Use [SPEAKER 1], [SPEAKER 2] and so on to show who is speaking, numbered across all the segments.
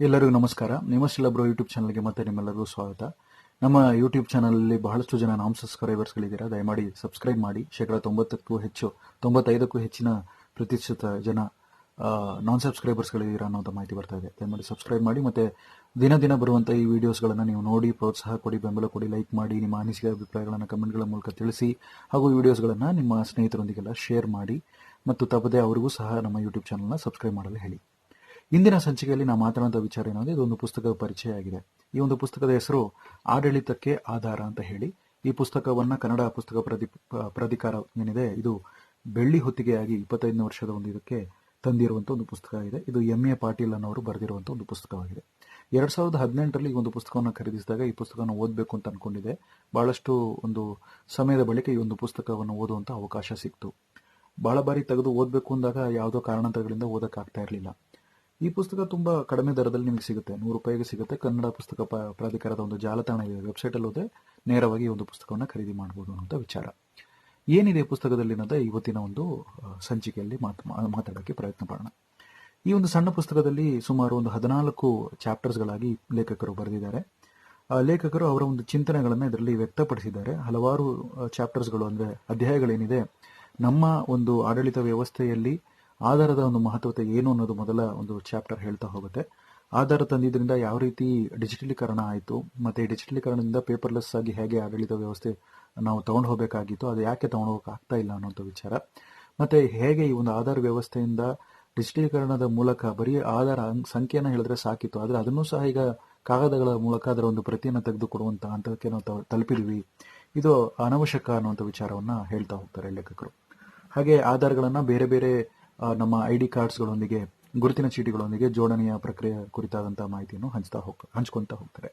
[SPEAKER 1] ಎಲ್ಲರಿಗೂ ನಮಸ್ಕಾರ. ನಿಮಸ್ಟಿಲ್ಲ bro YouTube ಚಾನಲ್ಗೆ ಮತ್ತೆ ನಿಮ್ಮೆಲ್ಲರಿಗೂ ಸ್ವಾಗತ. ನಮ್ಮ ಯೂಟ್ಯೂಬ್ ಚಾನಲಲ್ಲಿ ಬಹಳಷ್ಟು ಜನ ನಾಮ್ ಸಬ್ಸ್ಕ್ರೈಬರ್ಸ್ಗಳಿದ್ದೀರಾ ದಯಮಾಡಿ ಸಬ್ಸ್ಕ್ರೈಬ್ ಮಾಡಿ. ಶೇಕಡ ತೊಂಬತ್ತಕ್ಕೂ ಹೆಚ್ಚು, ತೊಂಬತ್ತೈದಕ್ಕೂ ಹೆಚ್ಚಿನ ಪ್ರತಿಶತ ಜನ ನಾನ್ ಸಬ್ಸ್ಕ್ರೈಬರ್ಸ್ಗಳಿದ್ದೀರಾ ಅನ್ನೋಂಥ ಮಾಹಿತಿ ಬರ್ತಾ ಇದೆ. ದಯಮಾಡಿ ಸಬ್ಸ್ಕ್ರೈಬ್ ಮಾಡಿ ಮತ್ತೆ ದಿನ ದಿನ ಬರುವಂಥ ಈ ವಿಡಿಯೋಸ್ಗಳನ್ನು ನೀವು ನೋಡಿ, ಪ್ರೋತ್ಸಾಹ ಕೊಡಿ, ಬೆಂಬಲ ಕೊಡಿ ಲೈಕ್ ಮಾಡಿ, ನಿಮ್ಮ ಅನಿಸಿಕೆ ಅಭಿಪ್ರಾಯಗಳನ್ನು ಕಮೆಂಟ್ಗಳ ಮೂಲಕ ತಿಳಿಸಿ, ಹಾಗೂ ಈ ವಿಡಿಯೋಸ್ಗಳನ್ನು ನಿಮ್ಮ ಸ್ನೇಹಿತರೊಂದಿಗೆಲ್ಲ ಶೇರ್ ಮಾಡಿ, ಮತ್ತು ತಪ್ಪದೆ ಅವರಿಗೂ ಸಹ ನಮ್ಮ ಯೂಟ್ಯೂಬ್ ಚಾನಲ್ನ ಸಬ್ಸ್ಕ್ರೈಬ್ ಮಾಡಲು ಹೇಳಿ. ಇಂದಿನ ಸಂಚಿಕೆಯಲ್ಲಿ ನಾವು ಮಾತನಾಡುವ ವಿಚಾರ ಏನಂದ್ರೆ ಇದೊಂದು ಪುಸ್ತಕದ ಪರಿಚಯ ಆಗಿದೆ. ಈ ಒಂದು ಪುಸ್ತಕದ ಹೆಸರು ಆಡಳಿತಕ್ಕೆ ಆಧಾರ ಅಂತ ಹೇಳಿ. ಈ ಪುಸ್ತಕವನ್ನ ಕನ್ನಡ ಪುಸ್ತಕ ಪ್ರದಿ ಪ್ರಾಧಿಕಾರ ಏನಿದೆ, ಇದು ಬೆಳ್ಳಿ ಹೊತ್ತಿಗೆಯಾಗಿ ಇಪ್ಪತ್ತೈದನೇ ವರ್ಷದ ಒಂದು ಇದಕ್ಕೆ ತಂದಿರುವಂಥ ಒಂದು ಪುಸ್ತಕ ಆಗಿದೆ. ಇದು ಎಂ ಎ ಪಾಟೀಲ್ ಅನ್ನೋರು ಬರೆದಿರುವಂಥ ಒಂದು ಪುಸ್ತಕವಾಗಿದೆ. ಎರಡ್ ಸಾವಿರದ ಹದಿನೆಂಟರಲ್ಲಿ ಈ ಒಂದು ಪುಸ್ತಕವನ್ನು ಖರೀದಿಸಿದಾಗ ಈ ಪುಸ್ತಕವನ್ನು ಓದಬೇಕು ಅಂತ ಅನ್ಕೊಂಡಿದೆ ಬಹಳಷ್ಟು ಒಂದು ಸಮಯದ ಬಳಿಕ ಈ ಒಂದು ಪುಸ್ತಕವನ್ನು ಓದುವಂತ ಅವಕಾಶ ಸಿಕ್ತು. ಬಹಳ ಬಾರಿ ತೆಗೆದು ಓದಬೇಕು ಅಂದಾಗ ಯಾವುದೋ ಕಾರಣಾಂತರಗಳಿಂದ ಓದಕ್ಕಾಗ್ತಾ ಇರಲಿಲ್ಲ. ಈ ಪುಸ್ತಕ ತುಂಬಾ ಕಡಿಮೆ ದರದಲ್ಲಿ ನಿಮಗೆ ಸಿಗುತ್ತೆ. ನೂರು ರೂಪಾಯಿಗೆ ಸಿಗುತ್ತೆ. ಕನ್ನಡ ಪುಸ್ತಕ ಪ್ರಾಧಿಕಾರದ ಒಂದು ಜಾಲತಾಣ ಇದೆ. ವೆಬ್ಸೈಟ್ ಅಲ್ಲಿ ಹೋದ್ರೆ ನೇರವಾಗಿ ಒಂದು ಪುಸ್ತಕವನ್ನು ಖರೀದಿ ಮಾಡಬಹುದು ಅನ್ನೋ ವಿಚಾರ. ಏನಿದೆ ಪುಸ್ತಕದಲ್ಲಿ ಅನ್ನೋದೇ? ಇವತ್ತಿನ ಒಂದು ಸಂಚಿಕೆಯಲ್ಲಿ ಮಾತ್- ಮಾತಾಡೋಕ್ಕೆ ಪ್ರಯತ್ನ ಮಾಡೋಣ. ಈ ಒಂದು ಸಣ್ಣ ಪುಸ್ತಕದಲ್ಲಿ ಸುಮಾರು ಒಂದು ಹದಿನಾಲ್ಕು ಚಾಪ್ಟರ್ಸ್ಗಳಾಗಿ ಲೇಖಕರು ಬರೆದಿದ್ದಾರೆ. ಲೇಖಕರು ಅವರ ಒಂದು ಚಿಂತನೆಗಳನ್ನು ಇದರಲ್ಲಿ ವ್ಯಕ್ತಪಡಿಸಿದ್ದಾರೆ. ಹಲವಾರು ಚಾಪ್ಟರ್ಸ್ಗಳು ಅಂದ್ರೆ ಅಧ್ಯಾಯಗಳೇನಿದೆ. ನಮ್ಮ ಒಂದು ಆಡಳಿತ ವ್ಯವಸ್ಥೆಯಲ್ಲಿ ಆಧಾರದ ಒಂದು ಮಹತ್ವತೆ ಏನು ಅನ್ನೋದು ಮೊದಲ ಒಂದು ಚಾಪ್ಟರ್ ಹೇಳ್ತಾ ಹೋಗುತ್ತೆ. ಆಧಾರ ತಂದಿದ್ರಿಂದ ಯಾವ ರೀತಿ ಡಿಜಿಟಲೀಕರಣ ಆಯಿತು, ಮತ್ತೆ ಡಿಜಿಟಲೀಕರಣದಿಂದ ಪೇಪರ್ಲೆಸ್ ಆಗಿ ಹೇಗೆ ಆಡಳಿತ ವ್ಯವಸ್ಥೆ ನಾವು ತೊಗೊಂಡು ಹೋಗಬೇಕಾಗಿತ್ತು, ಅದು ಯಾಕೆ ತಗೊಂಡು ಆಗ್ತಾ ಇಲ್ಲ ಅನ್ನೋಂಥ ವಿಚಾರ. ಮತ್ತೆ ಹೇಗೆ ಈ ಒಂದು ಆಧಾರ್ ವ್ಯವಸ್ಥೆಯಿಂದ ಡಿಜಿಟಲೀಕರಣದ ಮೂಲಕ ಬರೀ ಆಧಾರ ಸಂಖ್ಯೆಯನ್ನು ಹೇಳಿದ್ರೆ ಸಾಕಿತ್ತು, ಆದರೆ ಅದನ್ನು ಸಹ ಈಗ ಕಾಗದಗಳ ಮೂಲಕ ಅದರ ಒಂದು ಪ್ರತಿಯನ್ನು ತೆಗೆದುಕೊಡುವಂಥ ಹಂತಕ್ಕೆ ನಾವು ತಲುಪಿದ್ವಿ. ಇದು ಅನವಶ್ಯಕ ಅನ್ನುವಂಥ ವಿಚಾರವನ್ನ ಹೇಳ್ತಾ ಹೋಗ್ತಾರೆ ಲೇಖಕರು. ಹಾಗೆ ಆಧಾರಗಳನ್ನು ಬೇರೆ ಬೇರೆ ನಮ್ಮ ಐ ಡಿ ಕಾರ್ಡ್ಸ್ಗಳೊಂದಿಗೆ, ಗುರುತಿನ ಚೀಟಿಗಳೊಂದಿಗೆ ಜೋಡಣೆಯ ಪ್ರಕ್ರಿಯೆ ಕುರಿತಾದಂತಹ ಮಾಹಿತಿಯನ್ನು ಹಂಚ್ತಾ ಹೋಗ್, ಹಂಚ್ಕೊತಾ ಹೋಗ್ತಾರೆ.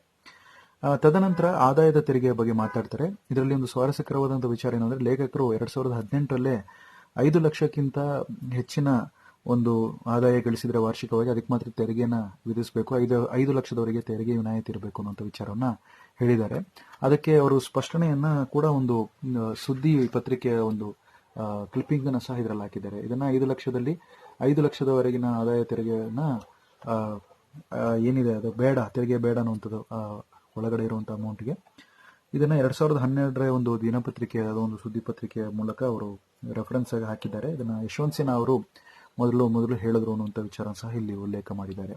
[SPEAKER 1] ತದನಂತರ ಆದಾಯದ ತೆರಿಗೆಯ ಬಗ್ಗೆ ಮಾತಾಡ್ತಾರೆ. ಇದರಲ್ಲಿ ಒಂದು ಸ್ವಾರಸ್ಯಕರವಾದಂಥ ವಿಚಾರ ಏನಂದ್ರೆ, ಲೇಖಕರು ಎರಡು ಸಾವಿರದ ಹದಿನೆಂಟರಲ್ಲೇ ಐದು ಲಕ್ಷಕ್ಕಿಂತ ಹೆಚ್ಚಿನ ಒಂದು ಆದಾಯ ಗಳಿಸಿದರೆ ವಾರ್ಷಿಕವಾಗಿ ಅದಕ್ಕೆ ಮಾತ್ರ ತೆರಿಗೆಯನ್ನು ವಿಧಿಸಬೇಕು. ಐದು ಐದು ಲಕ್ಷದವರೆಗೆ ತೆರಿಗೆ ವಿನಾಯಿತಿ ಇರಬೇಕು ಅನ್ನೋಂಥ ವಿಚಾರವನ್ನ ಹೇಳಿದ್ದಾರೆ. ಅದಕ್ಕೆ ಅವರು ಸ್ಪಷ್ಟನೆಯನ್ನು ಕೂಡ ಒಂದು ಸುದ್ದಿ ಪತ್ರಿಕೆಯ ಒಂದು ಕ್ಲಿಪ್ಪಿಂಗ್ ಅನ್ನ ಸಹ ಇದರಲ್ಲಿ ಹಾಕಿದ್ದಾರೆ. ಇದನ್ನ ಐದು ಲಕ್ಷದಲ್ಲಿ, ಐದು ಲಕ್ಷದವರೆಗಿನ ಆದಾಯ ತೆರಿಗೆಯನ್ನ ಏನಿದೆ ಅದು ಬೇಡ, ತೆರಿಗೆ ಬೇಡ ಅನ್ನುವಂಥದ್ದು ಒಳಗಡೆ ಇರುವಂತಹ ಅಮೌಂಟ್ಗೆ ಇದನ್ನ ಎರಡ್ ಸಾವಿರದ ಹನ್ನೆರಡರ ಒಂದು ದಿನಪತ್ರಿಕೆ ಒಂದು ಸುದ್ದಿ ಪತ್ರಿಕೆಯ ಮೂಲಕ ಅವರು ರೆಫರೆನ್ಸ್ ಆಗಿ ಹಾಕಿದ್ದಾರೆ. ಇದನ್ನ ಯಶವಂತ್ ಸಿನ್ಹಾ ಅವರು ಮೊದಲು ಮೊದಲು ಹೇಳಿದ್ರು ಅನ್ನುವಂಥ ವಿಚಾರ ಸಹ ಇಲ್ಲಿ ಉಲ್ಲೇಖ ಮಾಡಿದ್ದಾರೆ.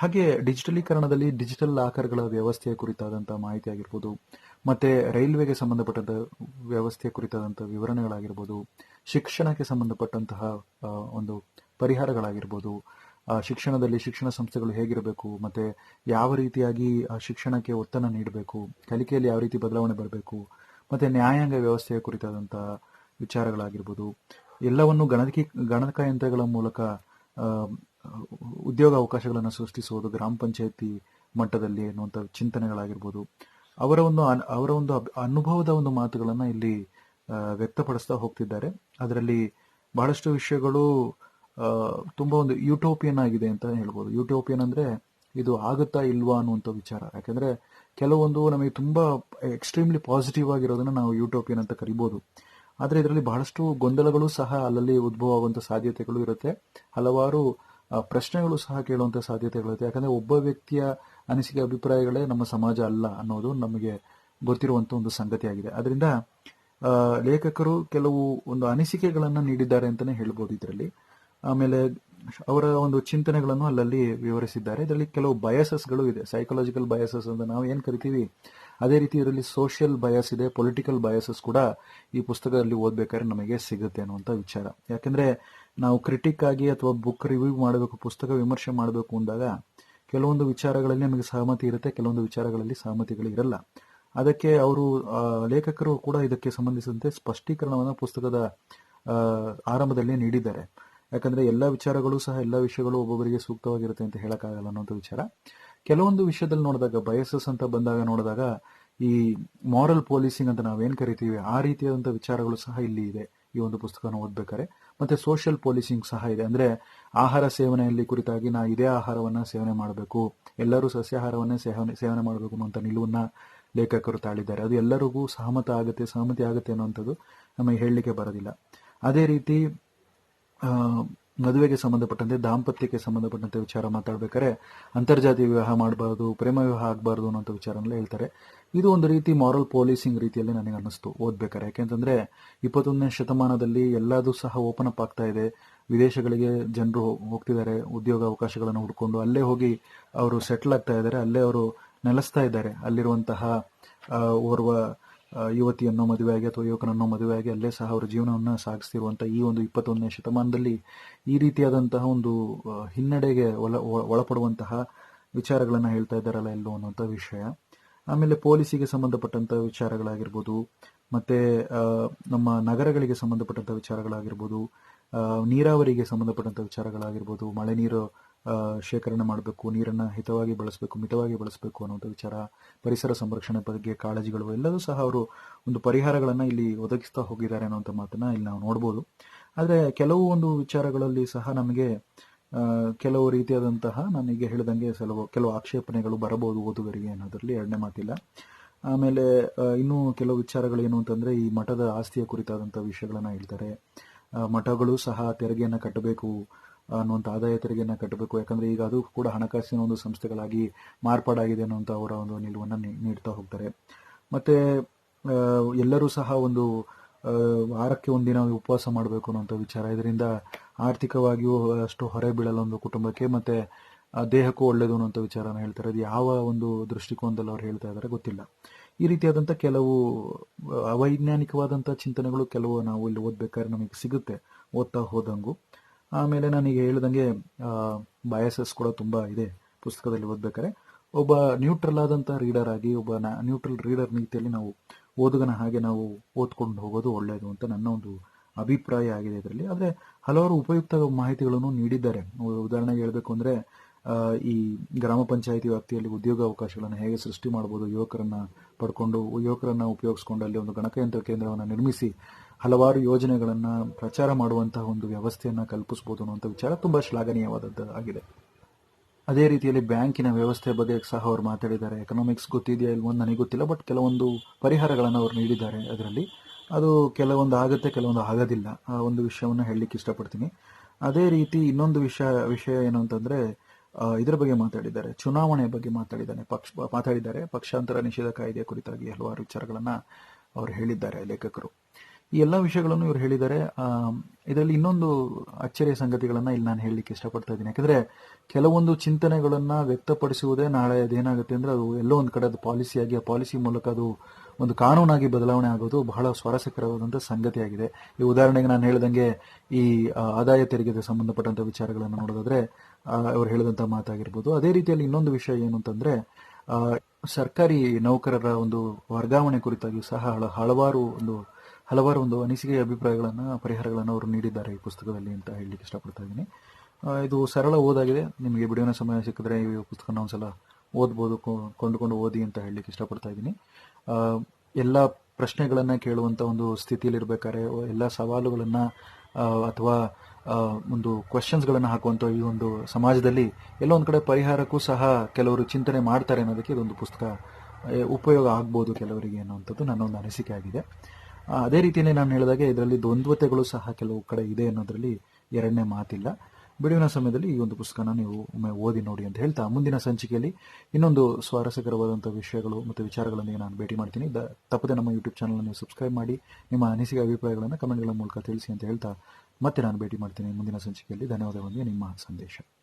[SPEAKER 1] ಹಾಗೆ ಡಿಜಿಟಲೀಕರಣದಲ್ಲಿ ಡಿಜಿಟಲ್ ಲಾಕರ್ಗಳ ವ್ಯವಸ್ಥೆಯ ಕುರಿತಾದಂಥ ಮಾಹಿತಿ ಆಗಿರ್ಬೋದು ಮತ್ತೆ ರೈಲ್ವೆಗೆ ಸಂಬಂಧಪಟ್ಟಂಥ ವ್ಯವಸ್ಥೆಯ ಕುರಿತಾದಂಥ ವಿವರಣೆಗಳಾಗಿರ್ಬೋದು, ಶಿಕ್ಷಣಕ್ಕೆ ಸಂಬಂಧಪಟ್ಟಂತಹ ಒಂದು ಪರಿಹಾರಗಳಾಗಿರ್ಬೋದು ಶಿಕ್ಷಣದಲ್ಲಿ ಶಿಕ್ಷಣ ಸಂಸ್ಥೆಗಳು ಹೇಗಿರಬೇಕು, ಮತ್ತೆ ಯಾವ ರೀತಿಯಾಗಿ ಶಿಕ್ಷಣಕ್ಕೆ ಒತ್ತನ್ನು ನೀಡಬೇಕು, ಕಲಿಕೆಯಲ್ಲಿ ಯಾವ ರೀತಿ ಬದಲಾವಣೆ ಬರಬೇಕು, ಮತ್ತೆ ನ್ಯಾಯಾಂಗ ವ್ಯವಸ್ಥೆಯ ಕುರಿತಾದಂಥ ವಿಚಾರಗಳಾಗಿರ್ಬೋದು, ಎಲ್ಲವನ್ನು ಗಣಕಿ, ಗಣಕಯಂತ್ರಗಳ ಮೂಲಕ ಉದ್ಯೋಗ ಅವಕಾಶಗಳನ್ನು ಸೃಷ್ಟಿಸುವುದು ಗ್ರಾಮ ಪಂಚಾಯತಿ ಮಟ್ಟದಲ್ಲಿ ಅನ್ನುವಂಥ ಚಿಂತನೆಗಳಾಗಿರ್ಬೋದು. ಅವರ ಒಂದು ಅವರ ಒಂದು ಅನುಭವದ ಒಂದು ಮಾತುಗಳನ್ನು ಇಲ್ಲಿ ವ್ಯಕ್ತಪಡಿಸ್ತಾ ಹೋಗ್ತಿದ್ದಾರೆ. ಅದರಲ್ಲಿ ಬಹಳಷ್ಟು ವಿಷಯಗಳು ತುಂಬ ಒಂದು ಯುಟೋಪಿಯನ್ ಆಗಿದೆ ಅಂತ ಹೇಳ್ಬೋದು. ಯುಟೋಪಿಯನ್ ಅಂದ್ರೆ ಇದು ಆಗುತ್ತಾ ಇಲ್ವಾ ಅನ್ನುವಂಥ ವಿಚಾರ. ಯಾಕಂದ್ರೆ ಕೆಲವೊಂದು ನಮಗೆ ತುಂಬ ಎಕ್ಸ್ಟ್ರೀಮ್ಲಿ ಪಾಸಿಟಿವ್ ಆಗಿರೋದನ್ನು ನಾವು ಯುಟೋಪಿಯನ್ ಅಂತ ಕರಿಬೋದು. ಆದರೆ ಇದರಲ್ಲಿ ಬಹಳಷ್ಟು ಗೊಂದಲಗಳು ಸಹ ಅಲ್ಲಲ್ಲಿ ಉದ್ಭವ ಆಗುವಂಥ ಸಾಧ್ಯತೆಗಳು ಇರುತ್ತೆ. ಹಲವಾರು ಪ್ರಶ್ನೆಗಳು ಸಹ ಕೇಳುವಂತ ಸಾಧ್ಯತೆಗಳಿರುತ್ತೆ ಯಾಕಂದ್ರೆ ಒಬ್ಬ ವ್ಯಕ್ತಿಯ ಅನಿಸಿಕೆ, ಅಭಿಪ್ರಾಯಗಳೇ ನಮ್ಮ ಸಮಾಜ ಅಲ್ಲ ಅನ್ನೋದು ನಮಗೆ ಗೊತ್ತಿರುವಂಥ ಒಂದು ಸಂಗತಿಯಾಗಿದೆ. ಅದರಿಂದ ಲೇಖಕರು ಕೆಲವು ಒಂದು ಅನಿಸಿಕೆಗಳನ್ನು ನೀಡಿದ್ದಾರೆ ಅಂತಾನೆ ಹೇಳ್ಬೋದು ಇದರಲ್ಲಿ. ಆಮೇಲೆ ಅವರ ಒಂದು ಚಿಂತನೆಗಳನ್ನು ಅಲ್ಲಲ್ಲಿ ವಿವರಿಸಿದ್ದಾರೆ. ಇದರಲ್ಲಿ ಕೆಲವು ಬಯಸಸ್ಗಳು ಇದೆ. ಸೈಕಲಾಜಿಕಲ್ ಬಯಸಸ್ ಅಂತ ನಾವು ಏನು ಕರಿತೀವಿ? ಅದೇ ರೀತಿ ಇದರಲ್ಲಿ ಸೋಷಿಯಲ್ ಬಯಸ್ ಇದೆ ಪೊಲಿಟಿಕಲ್ ಬಯಸಸ್ ಕೂಡ ಈ ಪುಸ್ತಕದಲ್ಲಿ ಓದಬೇಕಾದ್ರೆ ನಮಗೆ ಸಿಗುತ್ತೆ ಅನ್ನುವಂಥ ವಿಚಾರ. ಯಾಕೆಂದ್ರೆ ನಾವು ಕ್ರಿಟಿಕ್ ಆಗಿ ಅಥವಾ ಬುಕ್ ರಿವ್ಯೂ ಮಾಡಬೇಕು, ಪುಸ್ತಕ ವಿಮರ್ಶೆ ಮಾಡಬೇಕು ಅಂದಾಗ ಕೆಲವೊಂದು ವಿಚಾರಗಳಲ್ಲಿ ನಮಗೆ ಸಹಮತಿ ಇರುತ್ತೆ, ಕೆಲವೊಂದು ವಿಚಾರಗಳಲ್ಲಿ ಸಹಮತಿಗಳು ಇರಲ್ಲ. ಅದಕ್ಕೆ ಅವರು ಲೇಖಕರು ಕೂಡ ಇದಕ್ಕೆ ಸಂಬಂಧಿಸಿದಂತೆ ಸ್ಪಷ್ಟೀಕರಣವನ್ನು ಪುಸ್ತಕದ ಆರಂಭದಲ್ಲಿ ನೀಡಿದ್ದಾರೆ. ಯಾಕಂದ್ರೆ ಎಲ್ಲ ವಿಚಾರಗಳು ಸಹ ಎಲ್ಲ ವಿಷಯಗಳು ಒಬ್ಬೊಬ್ಬರಿಗೆ ಸೂಕ್ತವಾಗಿರುತ್ತೆ ಅಂತ ಹೇಳೋಕ್ಕಾಗಲ್ಲ ಅನ್ನೋಂಥ ವಿಚಾರ. ಕೆಲವೊಂದು ವಿಷಯದಲ್ಲಿ ನೋಡಿದಾಗ ಬಯಸಸ್ ಅಂತ ಬಂದಾಗ ನೋಡಿದಾಗ, ಈ ಮಾರಲ್ ಪೊಲೀಸಿಂಗ್ ಅಂತ ನಾವೇನು ಕರಿತೀವಿ, ಆ ರೀತಿಯಾದಂಥ ವಿಚಾರಗಳು ಸಹ ಇಲ್ಲಿ ಇದೆ. ಈ ಒಂದು ಪುಸ್ತಕನ ಓದ್ಬೇಕಾರೆ ಮತ್ತೆ ಸೋಷಿಯಲ್ ಪೊಲೀಸಿಂಗ್ ಸಹ ಇದೆ. ಅಂದ್ರೆ ಆಹಾರ ಸೇವನೆಯಲ್ಲಿ ಕುರಿತಾಗಿ ನಾ ಇದೇ ಆಹಾರವನ್ನ ಸೇವನೆ ಮಾಡಬೇಕು, ಎಲ್ಲರೂ ಸಸ್ಯಾಹಾರವನ್ನೇ ಸೇವನೆ ಸೇವನೆ ಮಾಡಬೇಕು ಅನ್ನುವಂಥ ನಿಲುವನ್ನ ಲೇಖಕರು ತಾಳಿದ್ದಾರೆ. ಅದು ಎಲ್ಲರಿಗೂ ಸಹಮತ ಆಗುತ್ತೆ, ಸಹಮತಿ ಆಗುತ್ತೆ ಅನ್ನುವಂಥದ್ದು ನಮಗೆ ಹೇಳಲಿಕ್ಕೆ ಬರೋದಿಲ್ಲ. ಅದೇ ರೀತಿ ಮದುವೆಗೆ ಸಂಬಂಧಪಟ್ಟಂತೆ, ದಾಂಪತ್ಯಕ್ಕೆ ಸಂಬಂಧಪಟ್ಟಂತೆ ವಿಚಾರ ಮಾತಾಡ್ಬೇಕಾದ್ರೆ ಅಂತರ್ಜಾತಿ ವಿವಾಹ ಮಾಡಬಾರ್ದು, ಪ್ರೇಮ ವಿವಾಹ ಆಗಬಾರ್ದು ಅನ್ನೋಂಥ ವಿಚಾರನೆಲ್ಲ ಹೇಳ್ತಾರೆ. ಇದು ಒಂದು ರೀತಿ ಮಾರಲ್ ಪೊಲೀಸಿಂಗ್ ರೀತಿಯಲ್ಲಿ ನನಗೆ ಅನ್ನಿಸ್ತು ಓದ್ಬೇಕಾರೆ. ಯಾಕೆಂತಂದ್ರೆ ಇಪ್ಪತ್ತೊಂದನೇ ಶತಮಾನದಲ್ಲಿ ಎಲ್ಲದೂ ಸಹ ಓಪನ್ ಅಪ್ ಆಗ್ತಾ ಇದೆ. ವಿದೇಶಗಳಿಗೆ ಜನರು ಹೋಗ್ತಿದ್ದಾರೆ, ಉದ್ಯೋಗ ಅವಕಾಶಗಳನ್ನು ಹುಡ್ಕೊಂಡು. ಅಲ್ಲೇ ಹೋಗಿ ಅವರು ಸೆಟ್ಲ್ ಆಗ್ತಾ ಇದ್ದಾರೆ. ಅಲ್ಲೇ ಅವರು ನೆಲೆಸ್ತಾ ಇದ್ದಾರೆ. ಅಲ್ಲಿರುವಂತಹ ಓರ್ವ ಯುವತಿಯನ್ನು ಮದುವೆಯಾಗಿ ಅಥವಾ ಯುವಕನನ್ನು ಮದುವೆಯಾಗಿ ಅಲ್ಲೇ ಸಹ ಅವರ ಜೀವನವನ್ನು ಸಾಗಿಸ್ತಿರುವಂಥ ಈ ಒಂದು ಇಪ್ಪತ್ತೊಂದನೇ ಶತಮಾನದಲ್ಲಿ ಈ ರೀತಿಯಾದಂತಹ ಒಂದು ಹಿನ್ನಡೆಗೆ ಒಳ ಒಳಪಡುವಂತಹ ವಿಚಾರಗಳನ್ನು ಹೇಳ್ತಾ ಇದ್ದಾರಲ್ಲ ಎಲ್ಲೋ ಅನ್ನುವಂಥ ವಿಷಯ. ಆಮೇಲೆ ಪೊಲೀಸಿಗೆ ಸಂಬಂಧಪಟ್ಟಂಥ ವಿಚಾರಗಳಾಗಿರ್ಬೋದು, ಮತ್ತು ನಮ್ಮ ನಗರಗಳಿಗೆ ಸಂಬಂಧಪಟ್ಟಂಥ ವಿಚಾರಗಳಾಗಿರ್ಬೋದು ನೀರಾವರಿಗೆ ಸಂಬಂಧಪಟ್ಟಂಥ ವಿಚಾರಗಳಾಗಿರ್ಬೋದು, ಮಳೆ ನೀರು ಶೇಖರಣೆ ಮಾಡಬೇಕು, ನೀರನ್ನು ಹಿತವಾಗಿ ಬಳಸಬೇಕು, ಮಿತವಾಗಿ ಬಳಸಬೇಕು ಅನ್ನುವಂಥ ವಿಚಾರ, ಪರಿಸರ ಸಂರಕ್ಷಣೆ ಬಗ್ಗೆ ಕಾಳಜಿಗಳು, ಎಲ್ಲದೂ ಸಹ ಅವರು ಒಂದು ಪರಿಹಾರಗಳನ್ನು ಇಲ್ಲಿ ಒದಗಿಸ್ತಾ ಹೋಗಿದ್ದಾರೆ ಅನ್ನೋಂಥ ಮಾತನ್ನು ಇಲ್ಲಿ ನಾವು ನೋಡ್ಬೋದು. ಆದರೆ ಕೆಲವು ಒಂದು ವಿಚಾರಗಳಲ್ಲಿ ಸಹ ನಮಗೆ ಕೆಲವು ರೀತಿಯಾದಂತಹ ನನಗೆ ಹೇಳಿದಂಗೆ ಕೆಲವು ಕೆಲವು ಆಕ್ಷೇಪಣೆಗಳು ಬರಬಹುದು ಓದುಗರಿಗೆ ಅನ್ನೋದರಲ್ಲಿ ಎರಡನೇ ಮಾತಿಲ್ಲ. ಆಮೇಲೆ ಇನ್ನೂ ಕೆಲವು ವಿಚಾರಗಳು ಏನು ಅಂತಂದರೆ ಈ ಮಠದ ಆಸ್ತಿಯ ಕುರಿತಾದಂಥ ವಿಷಯಗಳನ್ನು ಹೇಳ್ತಾರೆ. ಮಠಗಳು ಸಹ ತೆರಿಗೆಯನ್ನು ಕಟ್ಟಬೇಕು ಅನ್ನುವಂಥ ಆದಾಯ ತೆರಿಗೆಯನ್ನು ಕಟ್ಟಬೇಕು. ಯಾಕಂದ್ರೆ ಈಗ ಅದು ಕೂಡ ಹಣಕಾಸಿನ ಒಂದು ಸಂಸ್ಥೆಗಳಾಗಿ ಮಾರ್ಪಾಡಾಗಿದೆ ಅನ್ನುವಂಥ ಅವರ ಒಂದು ನಿಲುವನ್ನು ನೀಡ್ತಾ ಹೋಗ್ತಾರೆ. ಮತ್ತೆ ಎಲ್ಲರೂ ಸಹ ಒಂದು ವಾರಕ್ಕೆ ಒಂದಿನ ಉಪವಾಸ ಮಾಡಬೇಕು ಅನ್ನುವಂಥ ವಿಚಾರ. ಇದರಿಂದ ಆರ್ಥಿಕವಾಗಿಯೂ ಅಷ್ಟು ಹೊರೆ ಬೀಳಲ್ಲ ಒಂದು ಕುಟುಂಬಕ್ಕೆ. ಮತ್ತೆ ದೇಹಕ್ಕೂ ಒಳ್ಳೆಯದು ಅನ್ನೋಂಥ ವಿಚಾರನ ಹೇಳ್ತಾರೆ. ಅದು ಯಾವ ಒಂದು ದೃಷ್ಟಿಕೋನದಲ್ಲಿ ಅವ್ರು ಹೇಳ್ತಾ ಇದ್ದಾರೆ ಗೊತ್ತಿಲ್ಲ. ಈ ರೀತಿಯಾದಂಥ ಕೆಲವು ಅವೈಜ್ಞಾನಿಕವಾದಂಥ ಚಿಂತನೆಗಳು ಕೆಲವು ನಾವು ಇಲ್ಲಿ ಓದಬೇಕಾದ್ರೆ ನಮಗೆ ಸಿಗುತ್ತೆ. ಓದ್ತಾ ಹೋದಂಗೂ. ಆಮೇಲೆ ನನಗೆ ಹೇಳ್ದಂಗೆ ಬಯಸಸ್ ಕೂಡ ತುಂಬ ಇದೆ ಪುಸ್ತಕದಲ್ಲಿ ಓದ್ಬೇಕಾರೆ ಒಬ್ಬ ನ್ಯೂಟ್ರಲ್ ಆದಂಥ ರೀಡರ್ ಆಗಿ, ಒಬ್ಬ ನ್ಯೂಟ್ರಲ್ ರೀಡರ್ ನೀತಿಯಲ್ಲಿ ನಾವು ಓದುಗನ ಹಾಗೆ ನಾವು ಓದ್ಕೊಂಡು ಹೋಗೋದು ಒಳ್ಳೆಯದು ಅಂತ ನನ್ನ ಒಂದು ಅಭಿಪ್ರಾಯ ಆಗಿದೆ ಇದರಲ್ಲಿ. ಆದರೆ ಹಲವಾರು ಉಪಯುಕ್ತ ಮಾಹಿತಿಗಳನ್ನು ನೀಡಿದ್ದಾರೆ. ಉದಾಹರಣೆಗೆ ಹೇಳಬೇಕು ಅಂದರೆ ಈ ಗ್ರಾಮ ಪಂಚಾಯಿತಿ ವ್ಯಾಪ್ತಿಯಲ್ಲಿ ಉದ್ಯೋಗ ಅವಕಾಶಗಳನ್ನು ಹೇಗೆ ಸೃಷ್ಟಿ ಮಾಡ್ಬೋದು, ಯುವಕರನ್ನು ಪಡ್ಕೊಂಡು, ಯುವಕರನ್ನು ಉಪಯೋಗಿಸ್ಕೊಂಡು ಅಲ್ಲಿ ಒಂದು ಗಣಕಯಂತ್ರ ಕೇಂದ್ರವನ್ನು ನಿರ್ಮಿಸಿ ಹಲವಾರು ಯೋಜನೆಗಳನ್ನು ಪ್ರಚಾರ ಮಾಡುವಂತಹ ಒಂದು ವ್ಯವಸ್ಥೆಯನ್ನು ಕಲ್ಪಿಸಬಹುದು ಅನ್ನುವಂಥ ವಿಚಾರ ತುಂಬಾ ಶ್ಲಾಘನೀಯವಾದದ್ದು ಆಗಿದೆ. ಅದೇ ರೀತಿಯಲ್ಲಿ ಬ್ಯಾಂಕಿನ ವ್ಯವಸ್ಥೆ ಬಗ್ಗೆ ಸಹ ಅವರು ಮಾತಾಡಿದ್ದಾರೆ. ಎಕನಾಮಿಕ್ಸ್ ಗೊತ್ತಿದೆಯಾ ಇಲ್ಲವೋ ನನಗೆ ಗೊತ್ತಿಲ್ಲ ಬಟ್ ಕೆಲವೊಂದು ಪರಿಹಾರಗಳನ್ನು ಅವರು ನೀಡಿದ್ದಾರೆ ಅದರಲ್ಲಿ. ಅದು ಕೆಲವೊಂದು ಆಗುತ್ತೆ, ಕೆಲವೊಂದು ಆಗೋದಿಲ್ಲ. ಆ ಒಂದು ವಿಷಯವನ್ನು ಹೇಳಲಿಕ್ಕೆ ಇಷ್ಟಪಡ್ತೀನಿ. ಅದೇ ರೀತಿ ಇನ್ನೊಂದು ವಿಷಯ ವಿಷಯ ಏನು ಅಂತಂದರೆ ಇದರ ಬಗ್ಗೆ ಮಾತಾಡಿದ್ದಾರೆ. ಚುನಾವಣೆ ಬಗ್ಗೆ ಮಾತಾಡಿದ್ದಾನೆ, ಪಕ್ಷ, ಮಾತಾಡಿದ್ದಾರೆ. ಪಕ್ಷಾಂತರ ನಿಷೇಧ ಕಾಯ್ದೆ ಕುರಿತಾಗಿ ಹಲವಾರು ವಿಚಾರಗಳನ್ನು ಅವರು ಹೇಳಿದ್ದಾರೆ ಲೇಖಕರು. ಈ ಎಲ್ಲ ವಿಷಯಗಳನ್ನು ಇವರು ಹೇಳಿದ್ದಾರೆ. ಇದರಲ್ಲಿ ಇನ್ನೊಂದು ಅಚ್ಚರಿಯ ಸಂಗತಿಗಳನ್ನು ಇಲ್ಲಿ ನಾನು ಹೇಳಲಿಕ್ಕೆ ಇಷ್ಟಪಡ್ತಾ ಇದ್ದೀನಿ. ಯಾಕಂದ್ರೆ ಕೆಲವೊಂದು ಚಿಂತನೆಗಳನ್ನು ವ್ಯಕ್ತಪಡಿಸುವುದೇ ನಾಳೆ ಅದೇನಾಗುತ್ತೆ ಅಂದ್ರೆ ಅದು ಎಲ್ಲೋ ಒಂದು ಕಡೆ ಅದು ಪಾಲಿಸಿಯಾಗಿ, ಆ ಪಾಲಿಸಿ ಮೂಲಕ ಅದು ಒಂದು ಕಾನೂನಾಗಿ ಬದಲಾವಣೆ ಆಗೋದು ಬಹಳ ಸ್ವಾರಸ್ಯಕರವಾದಂಥ ಸಂಗತಿಯಾಗಿದೆ. ಈ ಉದಾಹರಣೆಗೆ ನಾನು ಹೇಳಿದಂಗೆ ಈ ಆದಾಯ ತೆರಿಗೆಗೆ ಸಂಬಂಧಪಟ್ಟಂತ ವಿಚಾರಗಳನ್ನು ನೋಡೋದಾದ್ರೆ ಅವರು ಹೇಳಿದಂತ ಮಾತಾಗಿರ್ಬೋದು. ಅದೇ ರೀತಿಯಲ್ಲಿ ಇನ್ನೊಂದು ವಿಷಯ ಏನು ಅಂತಂದ್ರೆ ಸರ್ಕಾರಿ ನೌಕರರ ಒಂದು ವರ್ಗಾವಣೆ ಕುರಿತಾಗಿ ಸಹ ಹಲ- ಹಲವಾರು ಒಂದು ಹಲವಾರು ಒಂದು ಅನಿಸಿಕೆ ಅಭಿಪ್ರಾಯಗಳನ್ನು, ಪರಿಹಾರಗಳನ್ನು ಅವರು ನೀಡಿದ್ದಾರೆ ಈ ಪುಸ್ತಕದಲ್ಲಿ ಅಂತ ಹೇಳಲಿಕ್ಕೆ ಇಷ್ಟಪಡ್ತಾ ಇದ್ದೀನಿ. ಇದು ಸರಳ ಓದಾಗಿದೆ. ನಿಮಗೆ ಬಿಡುವಿನ ಸಮಯ ಸಿಕ್ಕಿದ್ರೆ ಈ ಪುಸ್ತಕನ ಒಂದ್ಸಲ ಓದ್ಬೋದು ಕೊಂಡುಕೊಂಡು ಓದಿ ಅಂತ ಹೇಳಲಿಕ್ಕೆ ಇಷ್ಟಪಡ್ತಾ ಇದ್ದೀನಿ. ಎಲ್ಲ ಪ್ರಶ್ನೆಗಳನ್ನು ಕೇಳುವಂಥ ಒಂದು ಸ್ಥಿತಿಯಲ್ಲಿರಬೇಕಾದ್ರೆ ಎಲ್ಲ ಸವಾಲುಗಳನ್ನು ಅಥವಾ ಒಂದು ಕ್ವಶನ್ಸ್ಗಳನ್ನು ಹಾಕುವಂಥ ಈ ಒಂದು ಸಮಾಜದಲ್ಲಿ ಎಲ್ಲೊಂದು ಕಡೆ ಪರಿಹಾರಕ್ಕೂ ಸಹ ಕೆಲವರು ಚಿಂತನೆ ಮಾಡ್ತಾರೆ ಅನ್ನೋದಕ್ಕೆ ಇದೊಂದು ಪುಸ್ತಕ ಉಪಯೋಗ ಆಗ್ಬೋದು ಕೆಲವರಿಗೆ ಅನ್ನುವಂಥದ್ದು ನನ್ನ ಒಂದು ಅನಿಸಿಕೆ ಆಗಿದೆ. ಅದೇ ರೀತಿಯಲ್ಲಿ ನಾನು ಹೇಳಿದಾಗೆ ಇದರಲ್ಲಿ ದ್ವಂದ್ವತೆಗಳು ಸಹ ಕೆಲವು ಕಡೆ ಇದೆ ಅನ್ನೋದರಲ್ಲಿ ಎರಡನೇ ಮಾತಿಲ್ಲ. ಬಿಡುವಿನ ಸಮಯದಲ್ಲಿ ಈ ಒಂದು ಪುಸ್ತಕನ ನೀವು ಒಮ್ಮೆ ಓದಿ ನೋಡಿ ಅಂತ ಹೇಳ್ತಾ ಮುಂದಿನ ಸಂಚಿಕೆಯಲ್ಲಿ ಇನ್ನೊಂದು ಸ್ವಾರಸ್ಯಕರವಾದಂಥ ವಿಷಯಗಳು ಮತ್ತು ವಿಚಾರಗಳೊಂದಿಗೆ ನಾನು ಭೇಟಿ ಮಾಡ್ತೀನಿ. ದ, ತಪ್ಪದೆ ನಮ್ಮ ಯೂಟ್ಯೂಬ್ ಚಾನಲ್ ನೀವು ಸಬ್ಸ್ಕ್ರೈಬ್ ಮಾಡಿ, ನಿಮ್ಮ ಅನಿಸಿಕೆ ಅಭಿಪ್ರಾಯಗಳನ್ನು ಕಮೆಂಟ್ಗಳ ಮೂಲಕ ತಿಳಿಸಿ ಅಂತ ಹೇಳ್ತಾ ಮತ್ತೆ ನಾನು ಭೇಟಿ ಮಾಡ್ತೀನಿ ಮುಂದಿನ ಸಂಚಿಕೆಯಲ್ಲಿ. ಧನ್ಯವಾದಗಳೊಂದಿಗೆ ನಿಮ್ಮ ಸಂದೇಶ.